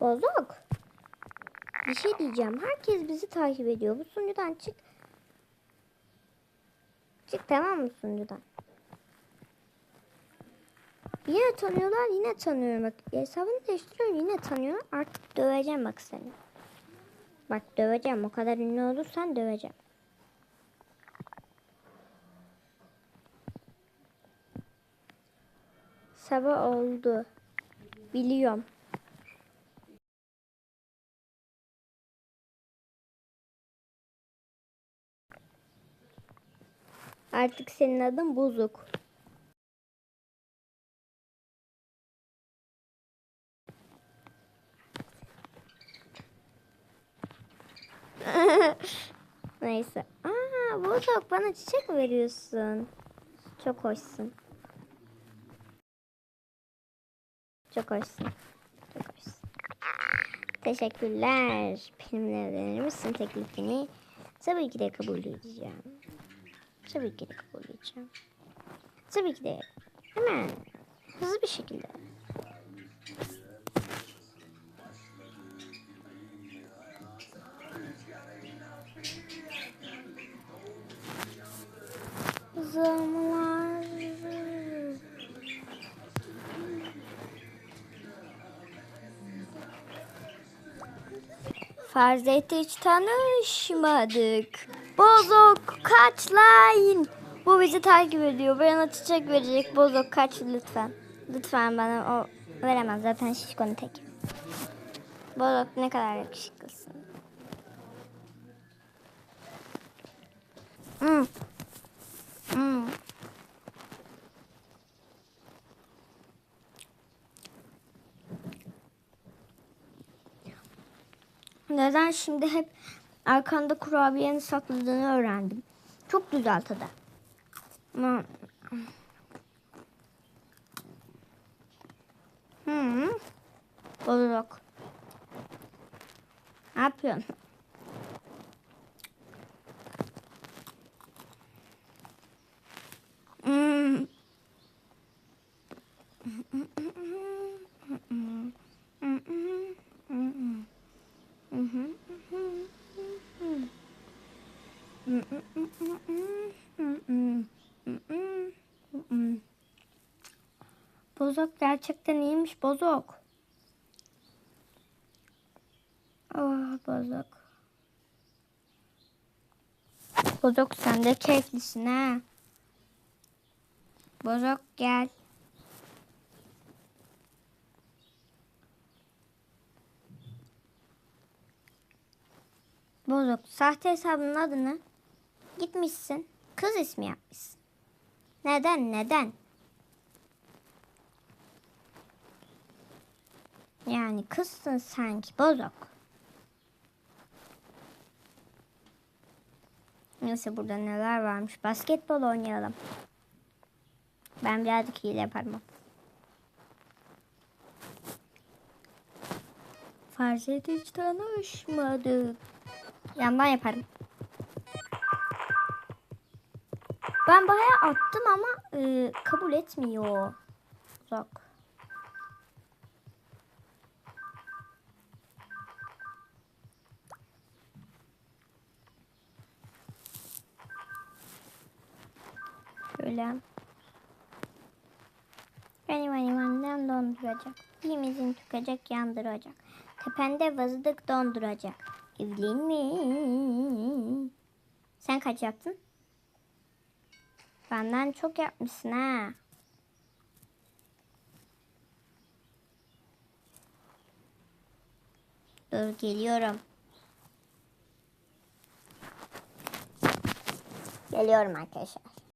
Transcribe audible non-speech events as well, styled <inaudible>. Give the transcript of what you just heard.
Bozok. Bir şey diyeceğim. Herkes bizi takip ediyor. Bu sunucudan çık. Çık tamam mı sunucudan? Yine tanıyorlar yine tanıyorum bak. Hesabını değiştiriyorum yine tanıyor. Artık döveceğim bak seni. Bak döveceğim. O kadar ünlü olursan döveceğim. Sabah oldu. Biliyorum. Artık senin adın Bozuk. <laughs> Neyse. Aa, Bozuk bana çiçek veriyorsun? Çok hoşsun. Çok hoşsun. Çok hoşsun. Teşekkürler. Benimle evlenir misin teklifini? Tabii ki de kabul edeceğim. Tabii ki de kabul edeceğim. Tabii ki de. Hemen. Hızlı bir şekilde. Zamlar. Farz et hiç tanışmadık. Bozok kaç line. Bu bizi takip ediyor. Bana çiçek verecek. Bozok kaç lütfen. Lütfen bana o veremez. Zaten şişkonun tek. Bozok ne kadar yakışıklısın. Hmm. Hmm. Neden şimdi hep arkanda kurabiyeni sakladığını öğrendim. Çok güzel tadı. Ama... Hmm. Bozuk. Ne yapıyorsun? Hmm. Bozok gerçekten iyiymiş bozok. Oh bozok. Bozok sen de keyiflisin ha. Bozok gel. Bozok sahte hesabının adı ne? Gitmişsin. Kız ismi yapmışsın. Neden neden? Yani kızsın sanki bozok. Neyse burada neler varmış. Basketbol oynayalım. Ben birazcık hile yaparım. Farz tanışmadık. Yandan yaparım. Ben bayağı attım ama e, kabul etmiyor. Uzak. Şöyle. Benim animamdan donduracak. Birimizin tükecek yandıracak. Tepende vazıdık donduracak. Evlenme. Sen kaç yaptın? Benden çok yapmışsın ha. Dur geliyorum. Geliyorum arkadaşlar.